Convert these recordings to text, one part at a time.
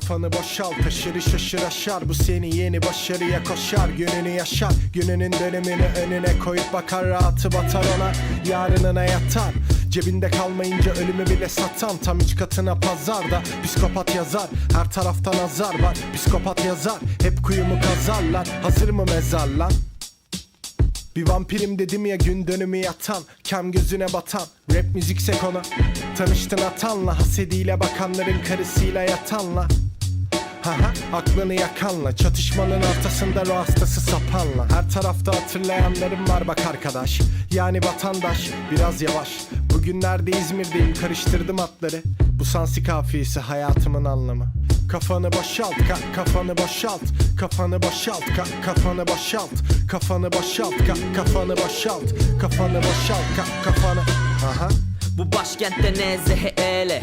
Kafanı boşalt taşırı şaşır aşar Bu seni yeni başarıya koşar Gününü yaşar. Gününün dönemini önüne koyup bakar Rahatı batar ona yarınına yatar. Cebinde kalmayınca ölümü bile satan Tam üç katına pazarda Psikopat yazar. Her taraftan azar var Psikopat yazar. Hep kuyumu kazarlar Hazır mı mezar lan? Bir vampirim dedim ya gün dönümü yatan Kem gözüne batan. Rap müzikse konu Tanıştın atanla Hasediyle bakanların karısıyla yatanla Haha aklını yakanla Çatışmanın ortasında ruh sapanla. Her tarafta hatırlayanlarım var bak arkadaş. Yani vatandaş biraz yavaş. Bugünlerde İzmir'deyim karıştırdım atları. Bu sansi kafiyesi hayatımın anlamı. Kafanı boşalt ka, kafanı boşalt. Kafanı boşalt ka, kafanı boşalt. Kafanı boşalt ka, kafanı boşalt. Kafanı boşalt ka, kafanı Aha. Bu başkentte nezehe ele ele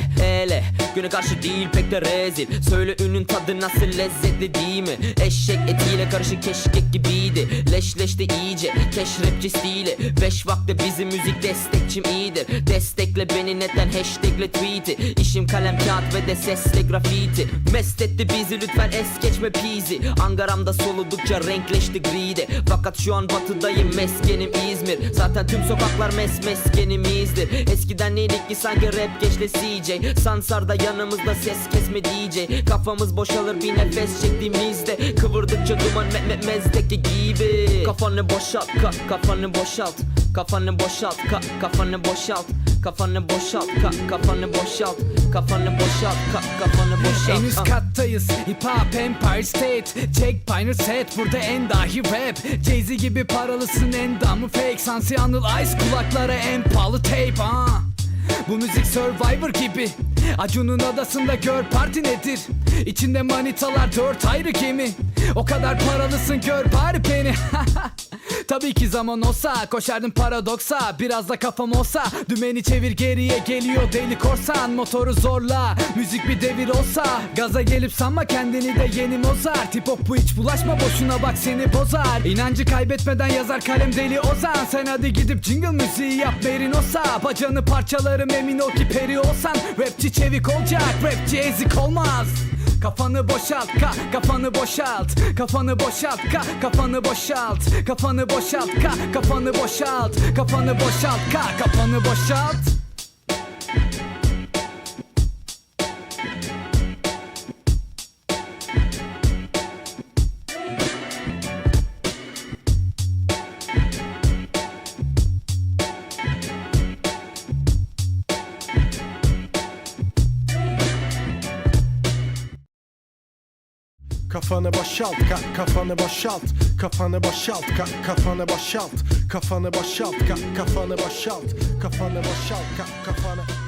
Güne karşı değil pek de rezil. Söyle ünün tadı nasıl lezzetli değil mi? Eşek etiyle karışık keşkek gibiydi. Leşleşti iyice keş rapçi stili Beş vakte bizim müzik destekçim iyidir. Destekle beni neden hashtagle tweet'i? İşim kalem kağıt ve de sesle grafiti. Mest etti bizi lütfen es geçme peasy. Angaramda soludukça renkleşti gride Fakat şu an batıdayım meskenim İzmir. Zaten tüm sokaklar mes meskenimizdir Eskiden neydik ki sanki rap geçle CJ Sansarda yanımızda ses kesme DJ Kafamız boşalır bir nefes çektiğimizde Kıvırdıkça duman me me mezdeki gibi. Kafanı boşalt ka kafanı boşalt Kafanı boşalt ka kafanı boşalt Kafanı boşalt ka kafanı boşalt Kafanı boşalt ka kafanı boşalt En üst kattayız Hip Hop Empire State Jack Pioneer set burada en dahi rap. Jay-Z gibi paralısın en damı fake Sansi Anıl Ice kulaklara en pahalı tape ah. Bu müzik Survivor gibi Acun'un adasında gör parti nedir? İçinde manitalar dört ayrı gemi. O kadar paralısın gör bari beni Tabii ki zaman olsa koşardım paradoksa Biraz da kafam olsa dümeni çevir geriye geliyor deli korsan Motoru zorla müzik bir devir olsa Gaza gelip sanma kendini de yeni Mozart. Hip hop bu hiç bulaşma boşuna bak seni bozar. İnancı kaybetmeden yazar kalem deli ozan. Sen hadi gidip jingle müziği yap merinosa Bacanı parçalarım emin ol ki peri olsan. Rapçi çevik olacak rapçi ezik olmaz Kafanı boşalt ka kafanı boşalt. Kafanı boşalt ka kafanı boşalt. Kafanı boşalt ka kafanı boşalt. Kafanı boşalt ka kafanı boşalt Kafanı boşalt ka, kafanı boşalt. Kafanı boşalt ka, kafanı boşalt. Kafanı boşalt ka, kafanı boşalt. Kafanı boşalt ka, kafanı